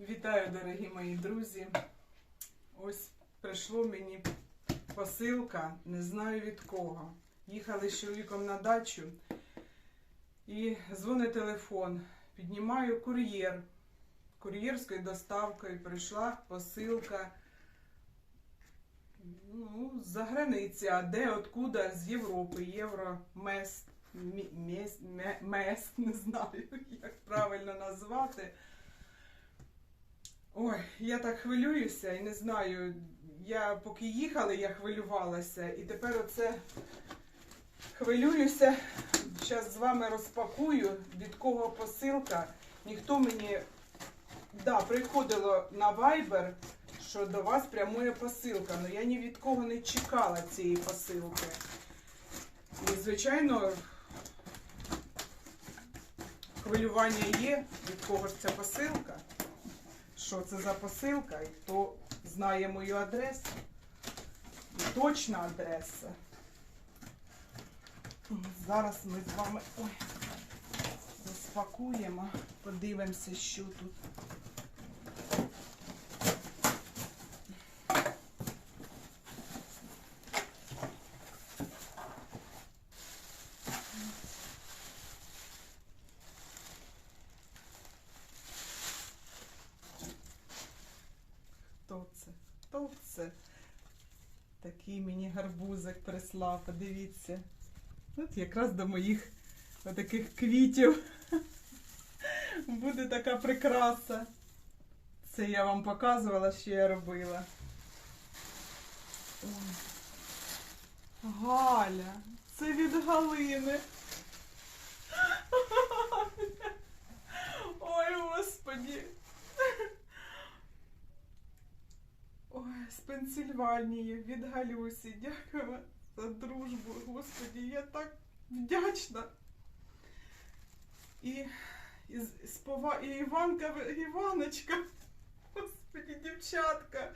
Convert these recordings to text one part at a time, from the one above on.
Вітаю, дорогі мої друзі. Ось прийшло мені посилка, не знаю від кого. Їхали з чоловіком на дачу і дзвонить телефон. Піднімаю кур'єр. Кур'єрською доставкою прийшла посилка. Ну, з-за границі, а де, откуда, з Європи, Євромес, мес, не знаю, як правильно назвати. Ой, я так хвилююся і не знаю. Я поки їхали, я хвилювалася, і тепер оце хвилююся. Зараз з вами розпакую, від кого посилка. Ніхто мені да, приходило на Viber, що до вас прямує посилка, але я ні від кого не чекала цієї посилки. І, звичайно, хвилювання є, від кого ж ця посилка що це за посилка, і хто знає мою адресу. І точна адреса. Зараз ми з вами ой, розпакуємо, подивимося, що тут. Хто це? Хто це? Такий мені гарбузик прислав, подивіться. От якраз до моїх таких квітів буде така прикраса. Це я вам показувала, що я робила. Галя, це від Галини. Ой, господі. Ой, з Пенсильванії від Галюсі. Дякую за дружбу. Господі, я так вдячна. І, і, і Іванка, Іваночка. Господі, дівчатка.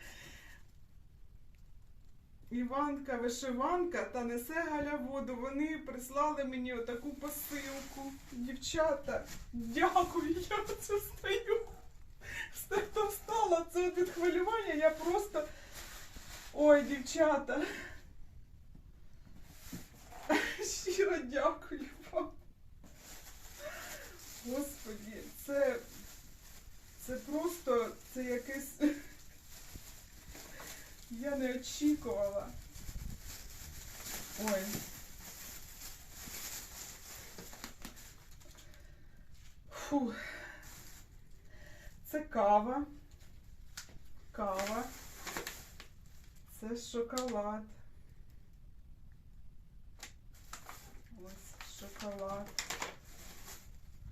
Іванка, вишиванка та несе Галя воду. Вони прислали мені отаку посилку. Дівчата, дякую, я це стою. Встала, це від хвилювання, я просто. Ой, дівчата. Щиро дякую вам. Господі, це. Це просто це якесь. Я не очікувала. Ой. Фух. Це кава. Кава. Це шоколад. Ось шоколад.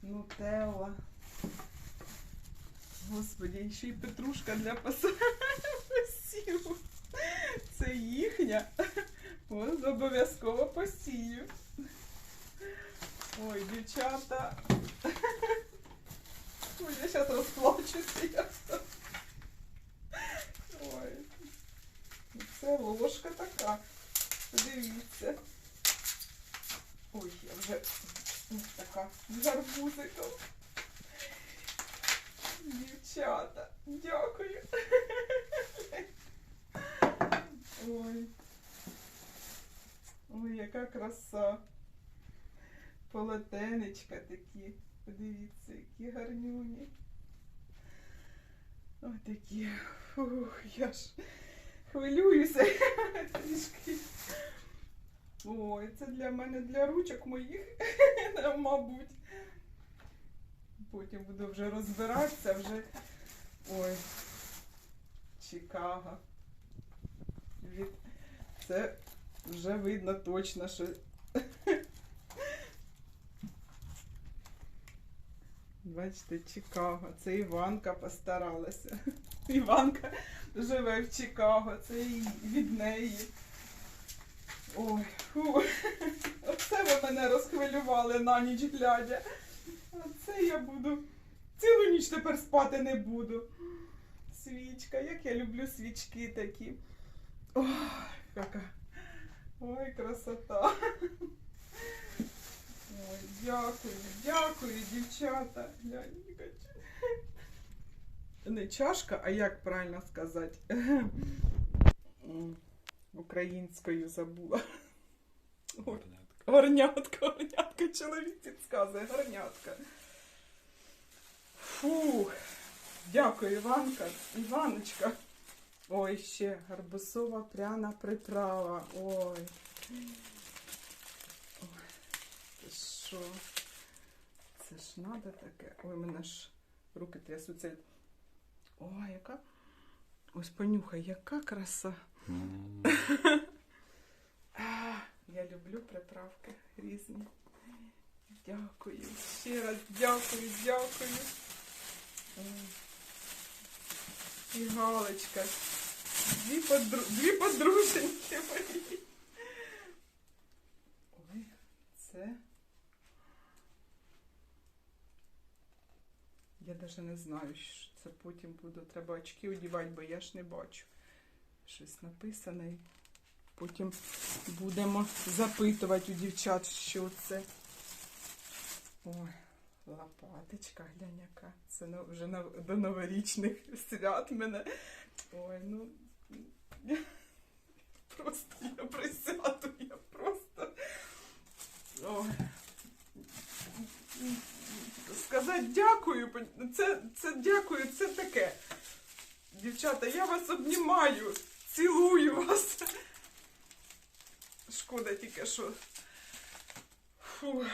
Нутелла. Господи, ще й петрушка для посадів. Це їхня. Ось обов'язково посію. Ой, дівчата. Ой, я сейчас розплачуся. ясно. Ой. Це ложка така. Подивіться. Ой, я вже така з гарбузиком. Дівчата, дякую. Ой. Ой, яка краса. Полотенечка такі. Подивіться, які гарнюні. Ось такі. Фух, я ж хвилююся трішки. Ой, це для мене для ручок моїх, мабуть. Потім буду вже розбиратися, вже. Ой. Чикаго. Від... Це вже видно точно, що Бачите, Чикаго. Це Іванка постаралася. Іванка живе в Чикаго. Це і від неї. Ой, фу. Оце ви мене розхвилювали на ніч глядя. Оце я буду. Цілу ніч тепер спати не буду. Свічка, як я люблю свічки такі. Ой, яка. Ой, красота. Ой, дякую, дякую, дівчата. Глянь, не чашка, а як правильно сказати? Українською забула. Ой, Горнятка, горнятка, чоловік підказує, горнятка. Фух. Дякую, Іванка, Іваночка. Ой, ще гарбузова пряна приправа. Ой. Ой, що? Це ж надо таке. Ой, мене ж руки трясуться. Ой, яка. Ось понюхай, яка краса. М. А, я люблю приправки різні. Дякую. Ще раз дякую, дякую. І Галочка. Дві, подру... Дві подруженьки мої. Ой, це. Я навіть не знаю, що це потім буду. Треба очки одівати, бо я ж не бачу. Щось написане. Потім будемо запитувати у дівчат, що це. Ой, лопаточка, глянь яка. Це вже до новорічних свят мене. Ой, ну. Просто я присяду, я просто. Ой. Сказати дякую, це, це дякую, це таке. Дівчата, я вас обнімаю, цілую вас. Шкода тільки, що. Фу.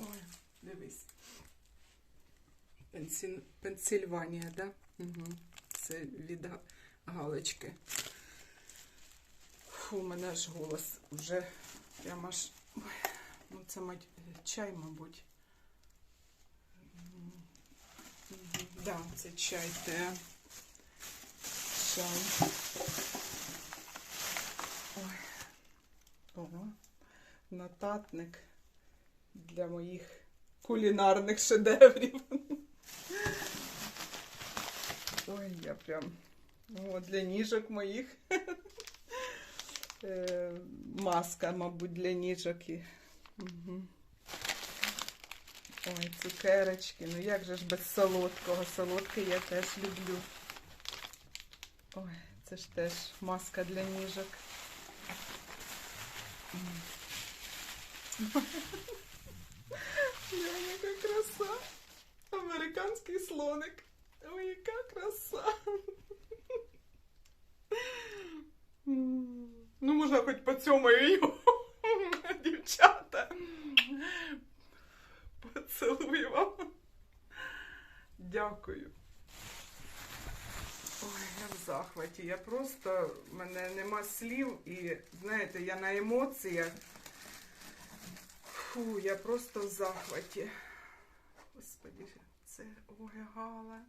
Ой, дивись. Пенсіль... Пенсильванія, да? Угу. Це від Галочки. Фу, у мене аж голос вже прямо аж. Ой, це мать... чай, мабуть. Да, це чай, те. Чай. Ой. Ого. Нотатник для моїх кулінарних шедеврів. Ой, я прям. О, для ніжок моїх. Е, Маска, мабуть, для ніжок. І... Ой, цукерочки. Ну як же ж без солодкого? Солодке я теж люблю. Ой, це ж теж маска для ніжок. Глянь, яка краса. Американський слоник. Ой, яка краса. Ну, можна хоч поцьомаю його. Дівчата. Поцілую вам. Дякую. Ой, я в захваті. Я просто, в мене нема слів і, знаєте, я на емоціях. Фу, я просто в захваті. Господі, це ой, Гала.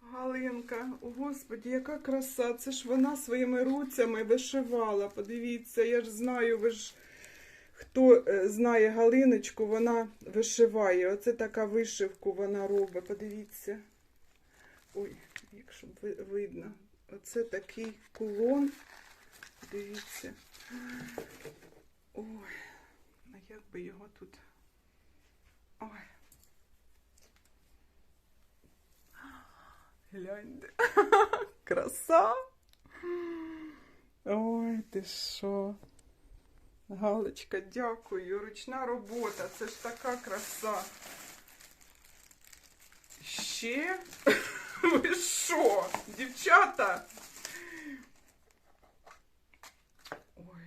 Галинка, о, господі, яка краса. Це ж вона своїми руцями вишивала. Подивіться, я ж знаю, ви ж хто е, знає Галиночку, вона вишиває. Оце така вишивку вона робить. Подивіться. Ой, якщо видно. Оце такий кулон. Дивіться. Ой, а як би його тут. Ой. Гляньте. Краса. Ой, ти що? Галочка, дякую. Ручна робота. Це ж така краса. Ще? Ви що, дівчата? Ой.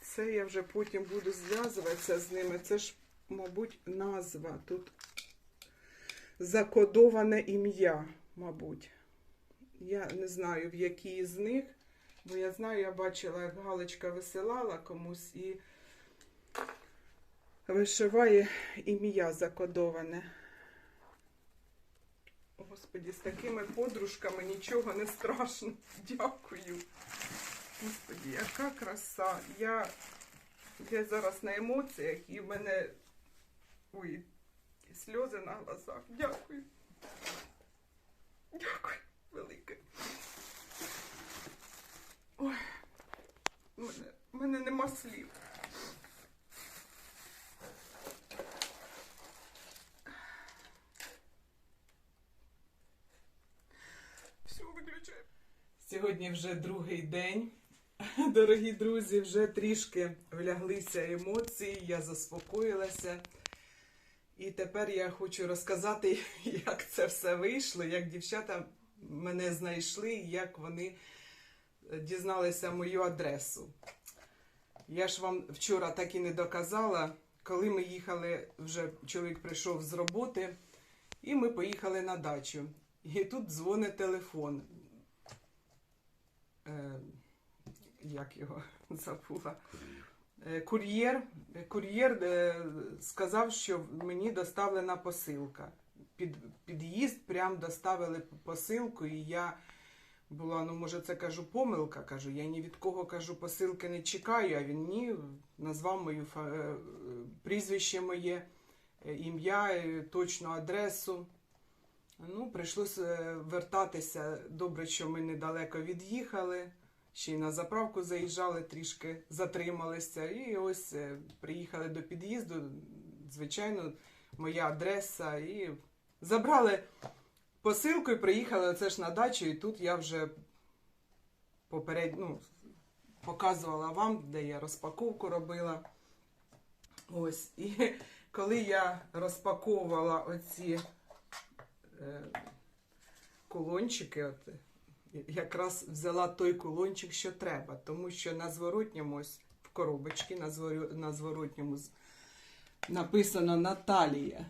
Це я вже потім буду зв'язуватися з ними. Це ж, мабуть, назва. Тут закодоване ім'я, мабуть. Я не знаю, в якій з них, бо я знаю, я бачила, як Галочка висилала комусь і вишиває ім'я закодоване. Господі, з такими подружками нічого не страшно. Дякую. Господі, яка краса. Я, я зараз на емоціях і в мене ой, сльози на глазах. Дякую. Дякую, велике. Ой, в мене, в мене нема слів. Сьогодні вже другий день. Дорогі друзі, вже трішки вляглися емоції, я заспокоїлася. І тепер я хочу розказати, як це все вийшло, як дівчата мене знайшли, як вони е, дізналися мою адресу. Я ж вам вчора так і не доказала, коли ми їхали, вже чоловік прийшов з роботи, і ми поїхали на дачу. І тут дзвонить телефон. Е, як його забула? Е, Кур'єр, кур'єр е, сказав, що мені доставлена посилка. Під під'їзд прям доставили посилку, і я була, ну може, це кажу помилка. Кажу, я ні від кого кажу, посилки не чекаю. А він ні, назвав мою прізвище моє, ім'я, точну адресу. Ну, прийшлося е, вертатися. Добре, що ми недалеко від'їхали. Ще й на заправку заїжджали, трішки затрималися. І ось е, приїхали до під'їзду. Звичайно, моя адреса. І забрали посилку і приїхали оце ж на дачу. І тут я вже поперед, ну, показувала вам, де я розпаковку робила. Ось. І коли я розпаковувала оці е, кулончики, от, якраз взяла той кулончик, що треба, тому що на зворотньому ось в коробочці, на, на зворотньому написано Наталія.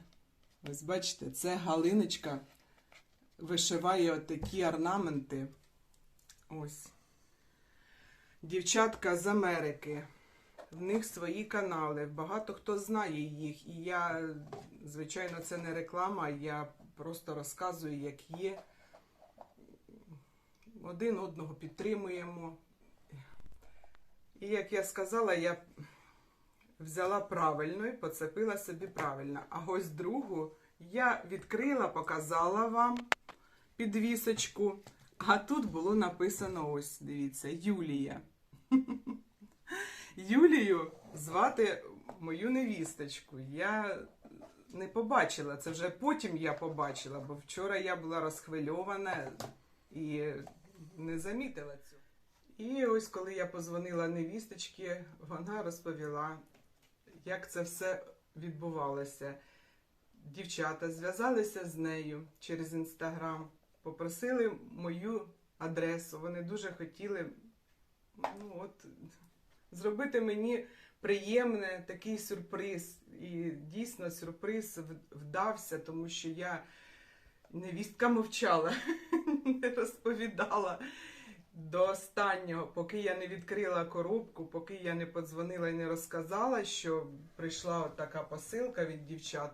Ось бачите, це Галиночка вишиває отакі орнаменти. Ось. Дівчатка з Америки. В них свої канали. Багато хто знає їх. І я, звичайно, це не реклама, я просто розказую, як є. Один одного підтримуємо. І як я сказала, я взяла правильно і поцепила собі правильно. А ось другу я відкрила, показала вам підвісочку. А тут було написано ось, дивіться, Юлія. Юлію звати мою невісточку. Я не побачила, це вже потім я побачила, бо вчора я була розхвильована і не замітила цього. І ось коли я позвонила невісточці, вона розповіла, як це все відбувалося. Дівчата зв'язалися з нею через інстаграм, попросили мою адресу. Вони дуже хотіли ну, от, зробити мені приємний такий сюрприз. І дійсно сюрприз вдався, тому що я невістка мовчала, не розповідала до останнього, поки я не відкрила коробку, поки я не подзвонила і не розказала, що прийшла от така посилка від дівчат.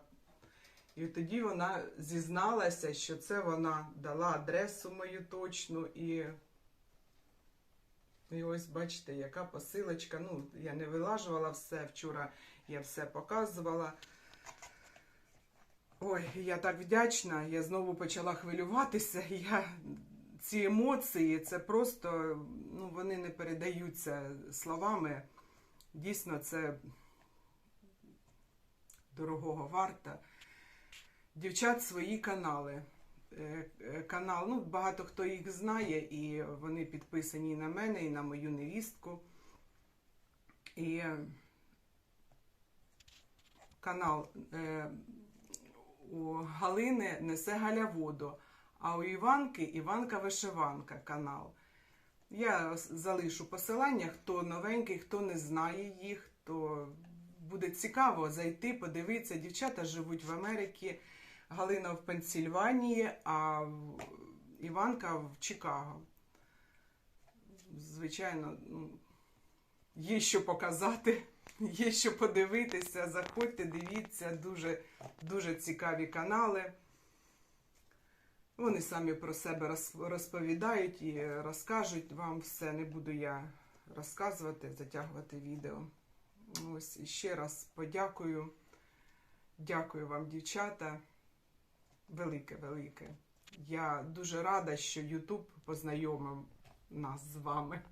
І тоді вона зізналася, що це вона дала адресу мою точну і. І ось бачите, яка посилочка. Ну, я не вилажувала все. Вчора я все показувала. Ой, я так вдячна. Я знову почала хвилюватися. Я... Ці емоції, це просто ну, вони не передаються словами. Дійсно, це дорогого варта. Дівчат свої канали. Е, е, Канал, ну, багато хто їх знає, і вони підписані і на мене, і на мою невістку. І е, канал у Галини несе Галя воду, а у Іванки Іванка Вишиванка канал. Я залишу посилання, хто новенький, хто не знає їх, то буде цікаво зайти, подивитися. Дівчата живуть в Америці, Галина в Пенсільванії, а Іванка в Чикаго. Звичайно, ну, є що показати, є що подивитися. Заходьте, дивіться, дуже, дуже цікаві канали. Вони самі про себе розповідають і розкажуть вам все. Не буду я розказувати, затягувати відео. Ось і ще раз подякую. Дякую вам, дівчата. Велике, велике. Я дуже рада, що Ютуб познайомив нас з вами.